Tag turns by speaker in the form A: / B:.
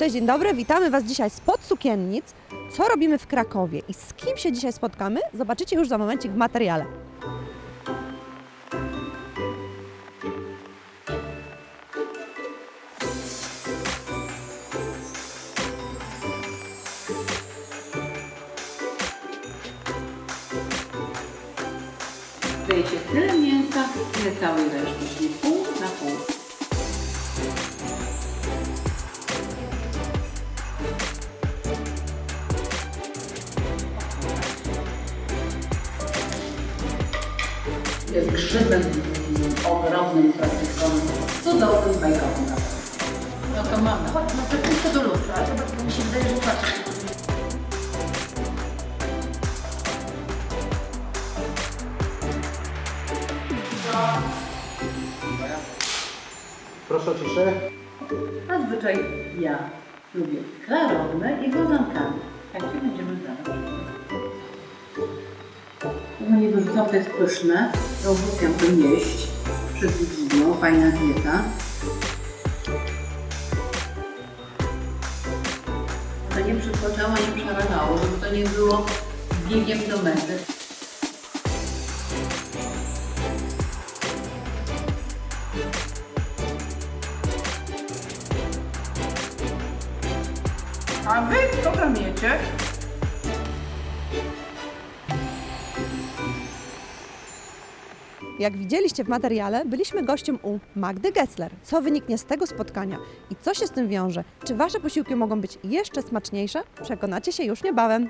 A: Cześć, dzień dobry, witamy Was dzisiaj spod sukiennic. Co robimy w Krakowie i z kim się dzisiaj spotkamy, zobaczycie już za momencik w materiale.
B: Dajecie tyle mięsa, ile całej reszty, czyli pół na pół. Grzybem ogromnym, plastykowym, cudownym, bajkowym. No to mamy.
C: Chodź na sekundkę do lustra, zobacz, bo mi się wydaje, że patrz.
D: Proszę o ciszę.
B: Zazwyczaj ja lubię klarowne i gozankami. Takie będziemy nie wyrzucam, to jest pyszne. To uwielbiam to jeść przed Wigilią. Fajna dieta. To nie przytłaczało, nie przerażało, żeby to nie było biegiem do mety.
C: A wy co tam jecie?
A: Jak widzieliście w materiale, byliśmy gościem u Magdy Gessler. Co wyniknie z tego spotkania i co się z tym wiąże? Czy Wasze posiłki mogą być jeszcze smaczniejsze? Przekonacie się już niebawem.